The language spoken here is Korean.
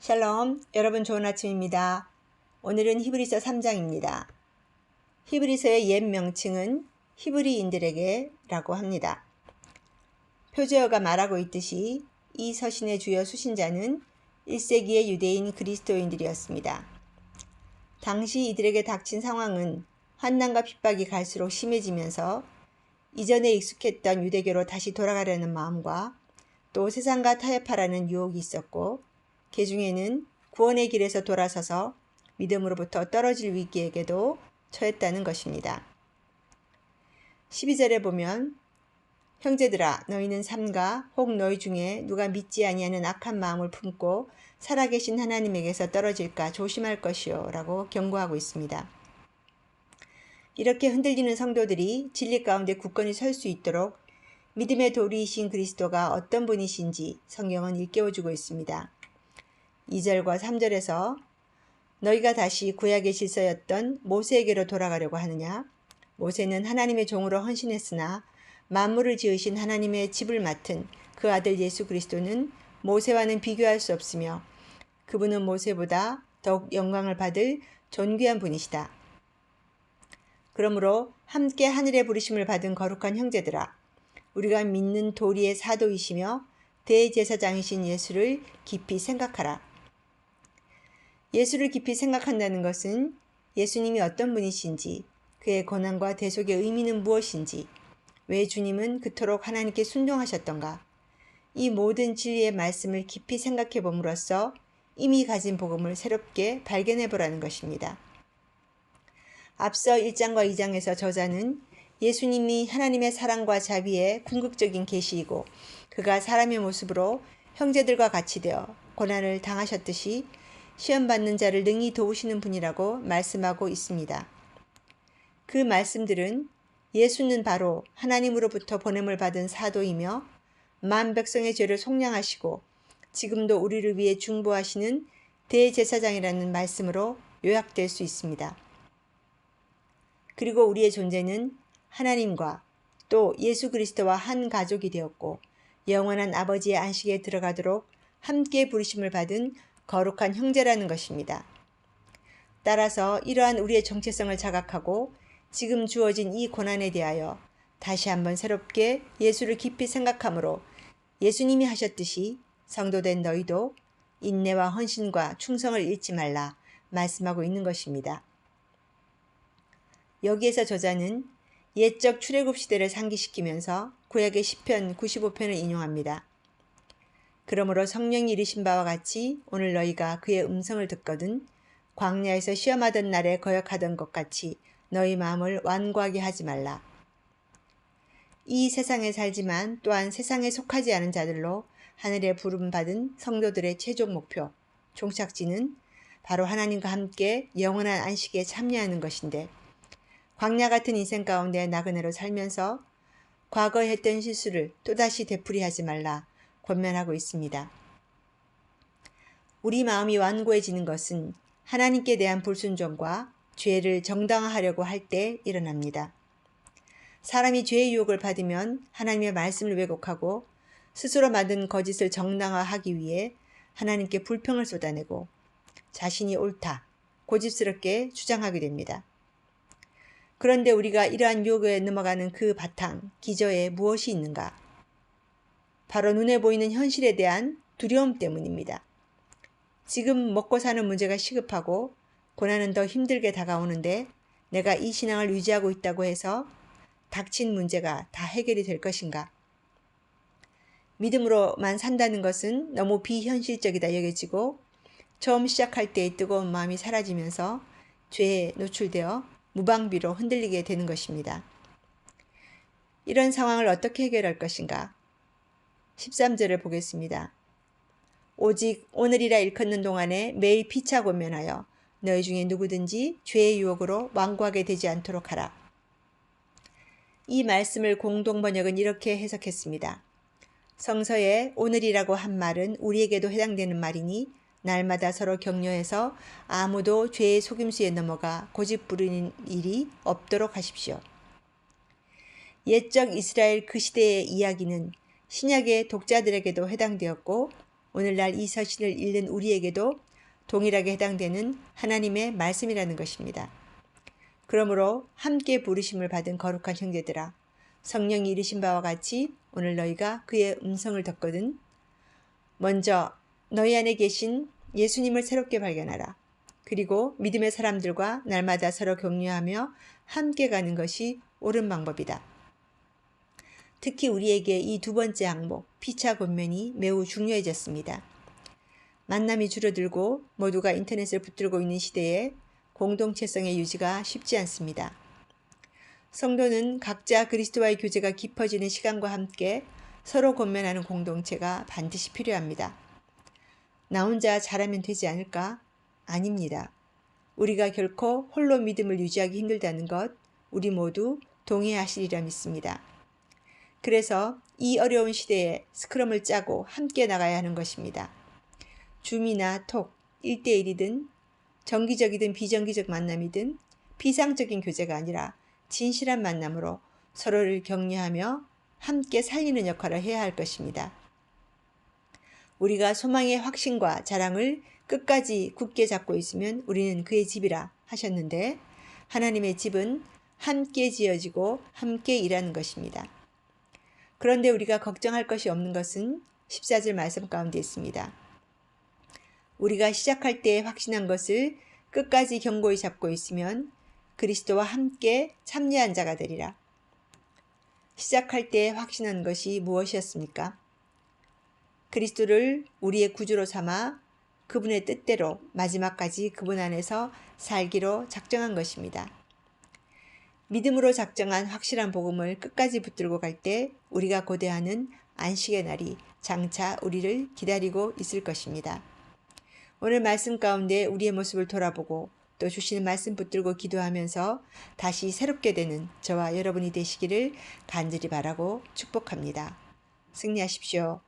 샬롬, 여러분 좋은 아침입니다. 오늘은 히브리서 3장입니다. 히브리서의 옛 명칭은 히브리인들에게 라고 합니다. 표제어가 말하고 있듯이 이 서신의 주요 수신자는 1세기의 유대인 그리스도인들이었습니다. 당시 이들에게 닥친 상황은 환난과 핍박이 갈수록 심해지면서 이전에 익숙했던 유대교로 다시 돌아가려는 마음과 또 세상과 타협하라는 유혹이 있었고 개 중에는 구원의 길에서 돌아서서 믿음으로부터 떨어질 위기에게도 처했다는 것입니다. 12절에 보면 형제들아 너희는 삼가 혹 너희 중에 누가 믿지 아니하는 악한 마음을 품고 살아계신 하나님에게서 떨어질까 조심할 것이요 라고 경고하고 있습니다. 이렇게 흔들리는 성도들이 진리 가운데 굳건히 설 수 있도록 믿음의 도리이신 그리스도가 어떤 분이신지 성경은 일깨워주고 있습니다. 2절과 3절에서 너희가 다시 구약의 질서였던 모세에게로 돌아가려고 하느냐? 모세는 하나님의 종으로 헌신했으나 만물을 지으신 하나님의 집을 맡은 그 아들 예수 그리스도는 모세와는 비교할 수 없으며 그분은 모세보다 더욱 영광을 받을 존귀한 분이시다. 그러므로 함께 하늘의 부르심을 받은 거룩한 형제들아 우리가 믿는 도리의 사도이시며 대제사장이신 예수를 깊이 생각하라. 예수를 깊이 생각한다는 것은 예수님이 어떤 분이신지, 그의 고난과 대속의 의미는 무엇인지, 왜 주님은 그토록 하나님께 순종하셨던가, 이 모든 진리의 말씀을 깊이 생각해 봄으로써 이미 가진 복음을 새롭게 발견해 보라는 것입니다. 앞서 1장과 2장에서 저자는 예수님이 하나님의 사랑과 자비의 궁극적인 계시이고 그가 사람의 모습으로 형제들과 같이 되어 고난을 당하셨듯이 시험 받는 자를 능히 도우시는 분이라고 말씀하고 있습니다. 그 말씀들은 예수는 바로 하나님으로부터 보냄을 받은 사도이며 만 백성의 죄를 속량하시고 지금도 우리를 위해 중보하시는 대제사장이라는 말씀으로 요약될 수 있습니다. 그리고 우리의 존재는 하나님과 또 예수 그리스도와 한 가족이 되었고 영원한 아버지의 안식에 들어가도록 함께 부르심을 받은 거룩한 형제라는 것입니다. 따라서 이러한 우리의 정체성을 자각하고 지금 주어진 이 고난에 대하여 다시 한번 새롭게 예수를 깊이 생각하므로 예수님이 하셨듯이 성도된 너희도 인내와 헌신과 충성을 잃지 말라 말씀하고 있는 것입니다. 여기에서 저자는 옛적 출애굽 시대를 상기시키면서 구약의 시편 95편을 인용합니다. 그러므로 성령이 이르신 바와 같이 오늘 너희가 그의 음성을 듣거든 광야에서 시험하던 날에 거역하던 것 같이 너희 마음을 완고하게 하지 말라. 이 세상에 살지만 또한 세상에 속하지 않은 자들로 하늘에 부름받은 성도들의 최종 목표, 종착지는 바로 하나님과 함께 영원한 안식에 참여하는 것인데 광야 같은 인생 가운데 나그네로 살면서 과거에 했던 실수를 또다시 되풀이하지 말라 권면하고 있습니다. 우리 마음이 완고해지는 것은 하나님께 대한 불순종과 죄를 정당화하려고 할 때 일어납니다. 사람이 죄의 유혹을 받으면 하나님의 말씀을 왜곡하고 스스로 만든 거짓을 정당화하기 위해 하나님께 불평을 쏟아내고 자신이 옳다, 고집스럽게 주장하게 됩니다. 그런데 우리가 이러한 유혹에 넘어가는 그 바탕, 기저에 무엇이 있는가? 바로 눈에 보이는 현실에 대한 두려움 때문입니다. 지금 먹고 사는 문제가 시급하고 고난은 더 힘들게 다가오는데 내가 이 신앙을 유지하고 있다고 해서 닥친 문제가 다 해결이 될 것인가? 믿음으로만 산다는 것은 너무 비현실적이다 여겨지고 처음 시작할 때의 뜨거운 마음이 사라지면서 죄에 노출되어 무방비로 흔들리게 되는 것입니다. 이런 상황을 어떻게 해결할 것인가? 13절을 보겠습니다. 오직 오늘이라 일컫는 동안에 매일 피차 고면하여 너희 중에 누구든지 죄의 유혹으로 완고하게 되지 않도록 하라. 이 말씀을 공동 번역은 이렇게 해석했습니다. 성서에 오늘이라고 한 말은 우리에게도 해당되는 말이니 날마다 서로 격려해서 아무도 죄의 속임수에 넘어가 고집 부르는 일이 없도록 하십시오. 옛적 이스라엘 그 시대의 이야기는 신약의 독자들에게도 해당되었고 오늘날 이 서신을 읽는 우리에게도 동일하게 해당되는 하나님의 말씀이라는 것입니다. 그러므로 함께 부르심을 받은 거룩한 형제들아 성령이 이르신 바와 같이 오늘 너희가 그의 음성을 듣거든 먼저 너희 안에 계신 예수님을 새롭게 발견하라. 그리고 믿음의 사람들과 날마다 서로 격려하며 함께 가는 것이 옳은 방법이다. 특히 우리에게 이 두 번째 항목, 피차 권면이 매우 중요해졌습니다. 만남이 줄어들고 모두가 인터넷을 붙들고 있는 시대에 공동체성의 유지가 쉽지 않습니다. 성도는 각자 그리스도와의 교제가 깊어지는 시간과 함께 서로 권면하는 공동체가 반드시 필요합니다. 나 혼자 잘하면 되지 않을까? 아닙니다. 우리가 결코 홀로 믿음을 유지하기 힘들다는 것 우리 모두 동의하시리라 믿습니다. 그래서 이 어려운 시대에 스크럼을 짜고 함께 나가야 하는 것입니다. 줌이나 톡, 1대1이든 정기적이든 비정기적 만남이든 비상적인 교제가 아니라 진실한 만남으로 서로를 격려하며 함께 살리는 역할을 해야 할 것입니다. 우리가 소망의 확신과 자랑을 끝까지 굳게 잡고 있으면 우리는 그의 집이라 하셨는데 하나님의 집은 함께 지어지고 함께 일하는 것입니다. 그런데 우리가 걱정할 것이 없는 것은 14절 말씀 가운데 있습니다. 우리가 시작할 때 확신한 것을 끝까지 경고히 잡고 있으면 그리스도와 함께 참여한 자가 되리라. 시작할 때 확신한 것이 무엇이었습니까? 그리스도를 우리의 구주로 삼아 그분의 뜻대로 마지막까지 그분 안에서 살기로 작정한 것입니다. 믿음으로 작정한 확실한 복음을 끝까지 붙들고 갈 때 우리가 고대하는 안식의 날이 장차 우리를 기다리고 있을 것입니다. 오늘 말씀 가운데 우리의 모습을 돌아보고 또 주시는 말씀 붙들고 기도하면서 다시 새롭게 되는 저와 여러분이 되시기를 간절히 바라고 축복합니다. 승리하십시오.